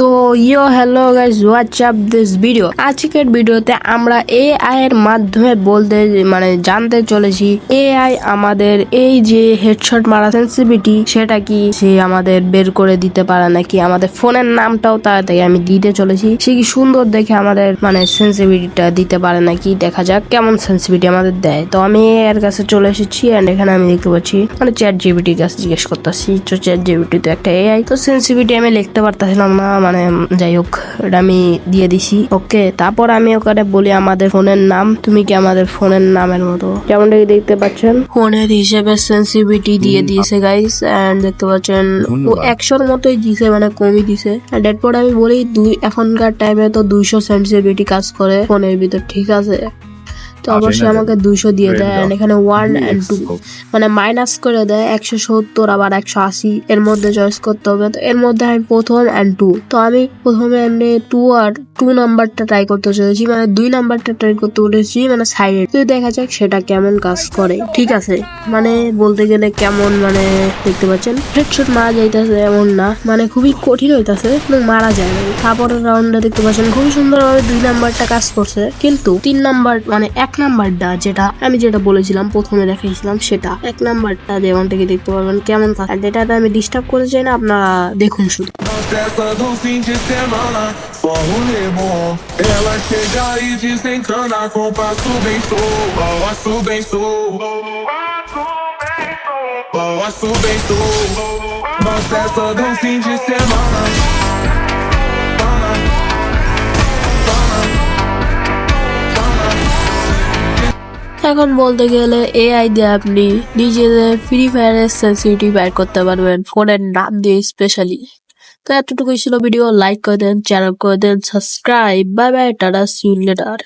তো yo hello guys what's up this video আজকের ভিডিওতে আমরা এআই এর মাধ্যমে বলতে মানে জানতে চলেছি এআই আমাদের এই যে হেডশট মারা সেন্সিভিটি সেটা কি সে আমাদের বের করে দিতে পারে নাকি? আমাদের ফোনের নামটাও তাড়াতাড়ি আমি দিতে চলেছি। সে কি সুন্দর দেখে আমাদের মানে সেন্সিভিটিটা দিতে পারে নাকি? দেখা যাক কেমন সেন্সিভিটি আমাদের দেয়। তো আমি এর কাছে চলে এসেছি এন্ড এখানে আমি দেখতে পাচ্ছি মানে চ্যাট জিবিটির কাছে জিজ্ঞেস করতেছি। তো চ্যাট জিবিটি তো একটা এআই তো সেন্সিভিটি আমি লিখতে পারতেছিলাম না। মানে যাই হোক এটা আমি দিয়ে দিছি। ওকে তারপর আমি ওখানে বলি আমাদের ফোনের নাম তুমি কি আমাদের ফোনের নামের মতো? যেমনটা কি দেখতে পাচ্ছেন? ফোনের হিসেবে সেন্সিভিটি দিয়ে দিয়েছে গাইস এন্ড দেখতে পাচ্ছেন ও একশোর মতোই দিছে মানে কমই দিছে। এন্ড এরপর আমি বলি দুই এখনকার টাইমে তো দুইশো সেন্সিভিটি কাজ করে ফোনের ভিতর ঠিক আছে? তো অবশ্যই আমাকে দুইশো দিয়ে দেয়। এখানে ওয়ান অ্যান্ড টু মানে মাইনাস করে দেয় একশো সত্তর আবার একশো আশি। এর মধ্যে চয়েস করতে হবে। তো এর মধ্যে আমি প্রথম অ্যান্ড টু তো আমি প্রথমে এমনি টু আর টু নাম্বারটা ট্রাই করতে চলেছি। মানে দুই নাম্বারটা ট্রাই করতে বলেছি মানে সাইডে তো দেখা যাক সেটা কেমন কাজ করে। ঠিক আছে? মানে বলতে গেলে কেমন মানে দেখতে পাচ্ছেন? হেডশট মারা যাইতেছে এমন না। মানে খুবই কঠিন হইতাছে কিন্তু মারা যায় না তারপরের রাউন্ডে দেখতে পাচ্ছেন খুবই সুন্দরভাবে দুই নাম্বারটা কাজ করছে। কিন্তু তিন নাম্বার মানে এক নাম্বারটা যেটা আমি যেটা বলেছিলাম, প্রথমে দেখাইছিলাম সেটা। এক নাম্বারটা যেমন থেকে দেখতে পারবেন কেমন কাজ আর যেটা আমি ডিস্টার্ব করে চাই না, আপনারা দেখুন শুধু। Mas essa dancinha de semana এখন বলতে গেলে এআই দিয়ে আপনি নিজেদের ফ্রি ফায়ারের সেন্সিটিভ অ্যাড করতে পারবেন, ফোনের নাম দিয়ে স্পেশালি তো এতটুকুই ছিল ভিডিও লাইক করে দেন চ্যানেল করে দেন subscribe bye bye tata see you later